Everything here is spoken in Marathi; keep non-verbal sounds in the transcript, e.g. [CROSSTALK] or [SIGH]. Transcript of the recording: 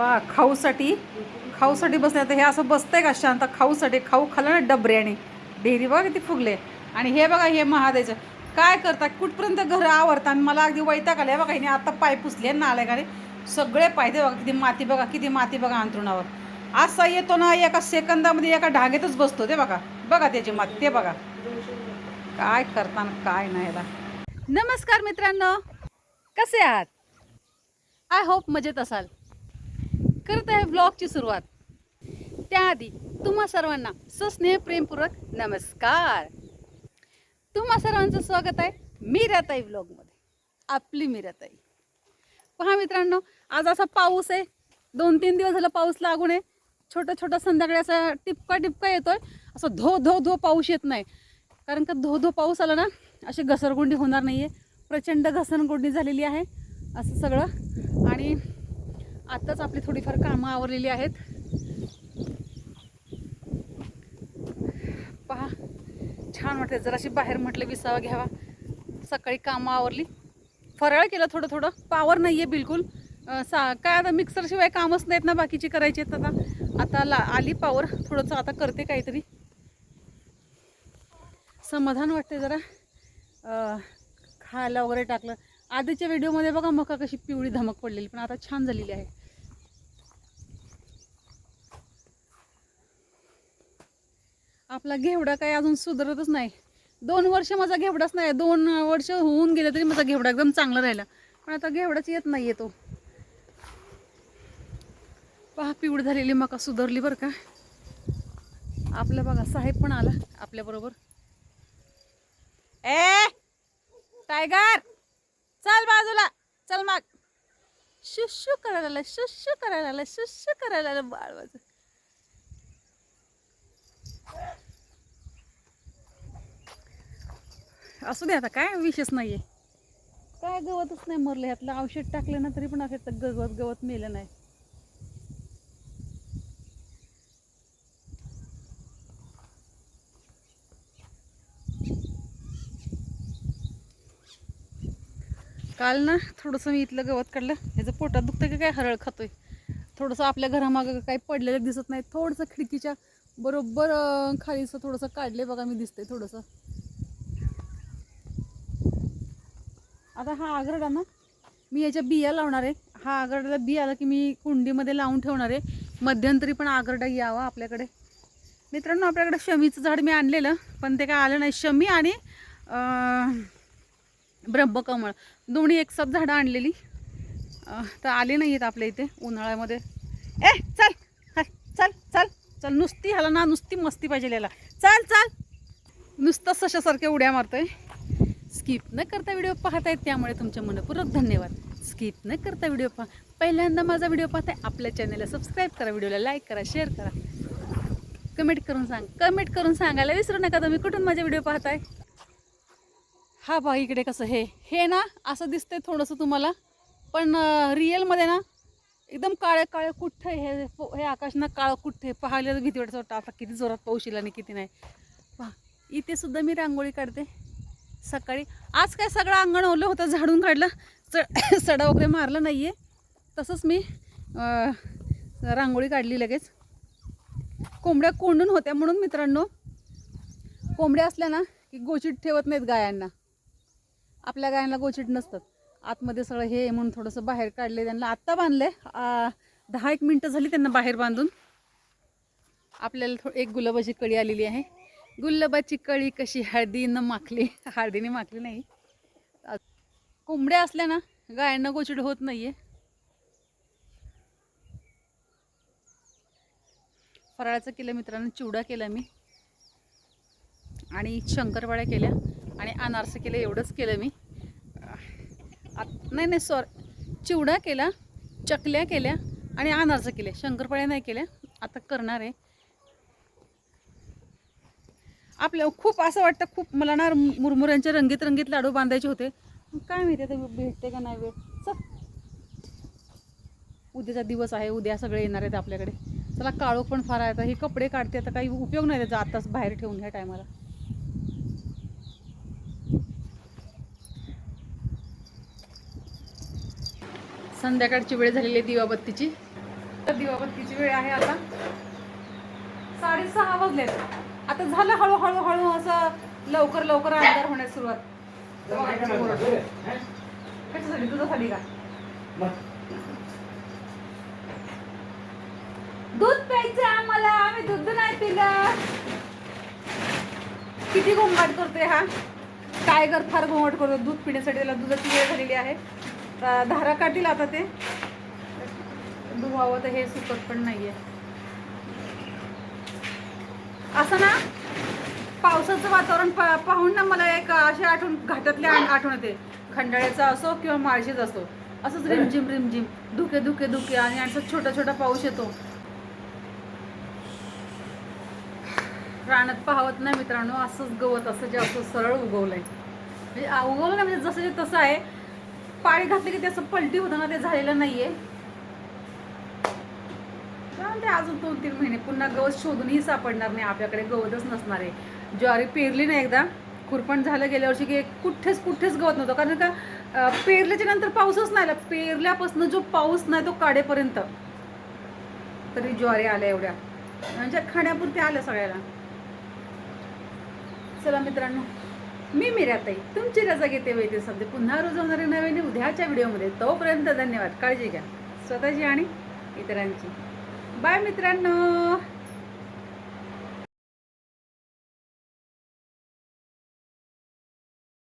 पा खाऊसाठी. खाऊसाठी बसले तर हे असं बसतंय का शांत? खाऊसाठी खाऊ खाल्लं ना डबऱ्याने डेरी बघा किती फुगले. आणि हे बघा हे महादेचं काय करता? कुठपर्यंत घर आवरता? आणि मला अगदी वैताग आले हे बघा हिने आता पाय पुसले ना आले का रे सगळे पाय ते बघा किती माती बघा किती माती बघा अंतरुणावर असा येतो ना एका सेकंदामध्ये एका ढागेतच बसतो ते बघा. बघा त्याची माती ते बघा. काय करताना काय नाही याला नमस्कार मित्रांनो. कसे आहात? आय होप मजेत असाल. करत आहे ब्लॉगची सुरुवात. त्याआधी तुम्हा सर्वांना सस्नेह प्रेमपूर्वक नमस्कार. तुम्हा सर्वांचं स्वागत आहे मीराताई ब्लॉगमध्ये आपली मीराताई पहा मित्रांनो आज असा पाऊस आहे. दोन तीन दिवस झाला पाऊस लागून आहे छोटा छोटा संध्याकाळी असा टिपका टिपका येतोय. असं धो धो धो पाऊस येत नाही. कारण का धो धो पाऊस आला ना अशी घसरगुंडी होणार नाही आहे प्रचंड घसरगुंडी झालेली आहे. असं सगळं. आणि आत्ताच आपली थोडीफार कामं आवरलेली आहेत. पहा छान वाटते जराशी बाहेर म्हटलं विसावा घ्यावा. सकाळी कामं आवरली. फराळ केलं थोडं थोडं. पावर नाही आहे बिलकुल सा काय आता मिक्सरशिवाय कामच नाहीत ना बाकीची करायची आहेत आता. आता ला आली पावर थोडंसं आता करते काहीतरी. समाधान वाटते जरा. खायला वगैरे टाकलं. आधीच्या व्हिडिओमध्ये बघा मका कशी पिवळी धमक पडलेली पण आता छान झालेली आहे. आपला घेवडा काय अजून सुधारतच नाही. दोन वर्ष माझा घेवडाच नाही. दोन वर्ष होऊन गेले तरी माझा घेवडा एकदम चांगला राहिला. पण आता घेवडाच येत नाही येतो पहा पिवड झालेली मका सुधारली बरं का. आपलं बघा साहेब पण आला आपल्याबरोबर ए टायगर चल बाजूला. चल मग. शुशू करायला शुशू करायला शुशू करायला बाळ बाजू असू दे आता काय विशेष नाहीये. काय गवतच नाही मरलं ह्यातलं औषध टाकलं ना तरी पण असं गवत गवत मेलं नाही. काल ना थोडंसं मी इथलं गवत काढलं ह्याचं पोटात दुखतं की काय हरळ खातोय. थोडंसं आपल्या घरामागं काही पडलेलं दिसत नाही थोडंसं खिडकीच्या बरोबर खालीचं थोडंसं काढले बघा मी दिसतंय थोडंसं. आता हा आगरडा ना मी याच्या बिया लावणार आहे. हा आगरडाला बी आला की मी कुंडीमध्ये लावून ठेवणार आहे. मध्यंतरी पण आगरडा यावा आपल्याकडे. मित्रांनो आपल्याकडे शमीचं झाड मी आणलेलं पण ते काय आलं नाही. शमी आणि ब्रह्मकमळ. दोन्ही एक झाडं आणलेली. तर आले नाही आहेत आपल्या इथे उन्हाळ्यामध्ये. ए चल हा, चल चल चल नुसती ह्याला ना नुसती मस्ती पाहिजे याला. चल चल. नुसतं सशासारखे उड्या मारतोय. स्किप न करता व्हिडिओ पाहतायत त्यामुळे तुमच्या मनपूर्वक धन्यवाद. स्किप न करता व्हिडिओ पहा. पहिल्यांदा माझा व्हिडिओ पाहताय आपल्या चॅनलला सबस्क्राईब करा व्हिडिओला लाईक करा शेअर करा. कमेंट करून सांग. कमेंट करून सांगायला विसरू नका तुम्ही. कुठून माझे व्हिडिओ पाहताय? हा बा इकडे कसं हे. हे ना असं दिसतंय थोडंसं तुम्हाला. पण रिअलमध्ये ना एकदम काळे काळे कुठ्ठ हे हो, हे आकाश ना काळं कुठ्ठ आहे पाहायला भीती वाटतं. वाटतं आता किती जोरात पाऊस येईल आणि किती नाही. पहा इथे सुद्धा मी रांगोळी काढते. सकाळी. आज काय सगळं अंगण ओलं होतं झाडून काढलं. च [COUGHS] सडा वगैरे मारलं नाही आहे तसंच मी रांगोळी काढली लगेच. कोंबड्या कोंडून होत्या म्हणून मित्रांनो. कोंबड्या असल्या ना की गोचिट ठेवत नाहीत गायांना. आपल्या गायांना गोचिट नसतात. आतमध्ये सगळं हे आहे म्हणून थोडंसं बाहेर काढले त्यांना. आत्ता बांधले दहा एक मिनटं झाली त्यांना बाहेर बांधून. आपल्याला थो एक गुलाबाची कळी आलेली आहे. गुल्लबाची कळी कशी हळदीनं माखली. हळदीने माखली नाही. कोंबड्या असल्या ना गायांना गोचड होत नाही आहे फराळाचं केलं मित्रांनो चिवडा केला मी. आणि शंकरपाळ्या केल्या. आणि अनारसं केलं एवढंच केलं मी. नाही नाही सॉरी चिवडा केला चकल्या केल्या आणि अनारसं केले शंकरपाळ्या नाही केल्या. आता करणार आहे. आपल्या खूप असं वाटतं खूप मला ना मुरमुऱ्यांचे रंगीत रंगीत लाडू बांधायचे होते. काय माहिती आता भेटते का नाही वेळ चल. उद्याचा दिवस आहे उद्या सगळे येणार आहेत आपल्याकडे. चला काळोख पण फार आहे. आता हे कपडे काढते आता काही उपयोग नाही त्याचा आताच बाहेर ठेवून ह्या टायमाला. संध्याकाळची वेळ झालेली आहे दिवाबत्तीची. दिवाबत्तीची वेळ आहे आता साडेसहा आहेत आता झालं हळूहळू हळू असं लवकर लवकर आमदार होण्यास सुरुवात. कशासाठी? तुझ्यासाठी का? दूध प्यायचं आम्हाला. आम्ही दूध नाही पिलं. किती घोंगाट करतोय हा. टायगर फार घोंगाट करतो दूध पिण्यासाठी त्याला दुधाची वेळ झालेली आहे. धारा काढतील आता ते. धुवावं तर हे सुकत पण नाहीये. असं ना पावसाचं वातावरण पा पाहून ना मला एक अशी आठवण घाटातली आण- आठवण येते. खंडाळ्याचा असो किंवा माळशीच असो असंच रिमझिम रिमझिम धुके धुके धुके आणि असं छोटा छोटा पाऊस येतो. रानात पाहत नाही मित्रांनो असंच गवत असं जे असं सरळ उगवलंय. म्हणजे उगवलं ना म्हणजे जसं जे तसं आहे पाणी घातलं की ते असं पलटी होतं ना ते झालेलं नाहीये. ते अजून दोन तीन महिने पुन्हा गवत शोधूनही सापडणार नाही आपल्याकडे गवतच नसणार आहे. ज्वारी पेरली नाही एकदा खुरपण झालं गेल्या वर्षी की कुठेच कुठेच गवत नव्हतं. कारण का पेरल्याच्या नंतर पाऊसच नाही आला. पेरल्यापासून जो पाऊस नाही तो काढेपर्यंत तरी ज्वारी आल्या एवढ्या. म्हणजे खाण्यापुरत्या आल्या सगळ्याला. चला मित्रांनो मी मिराताई तुमची रजा घेते वैद्य सध्या. पुन्हा रोज होणारे नवीन उद्याच्या व्हिडिओमध्ये. तोपर्यंत धन्यवाद. काळजी घ्या. स्वतःची आणि इतरांची. बाय मित्रांनो.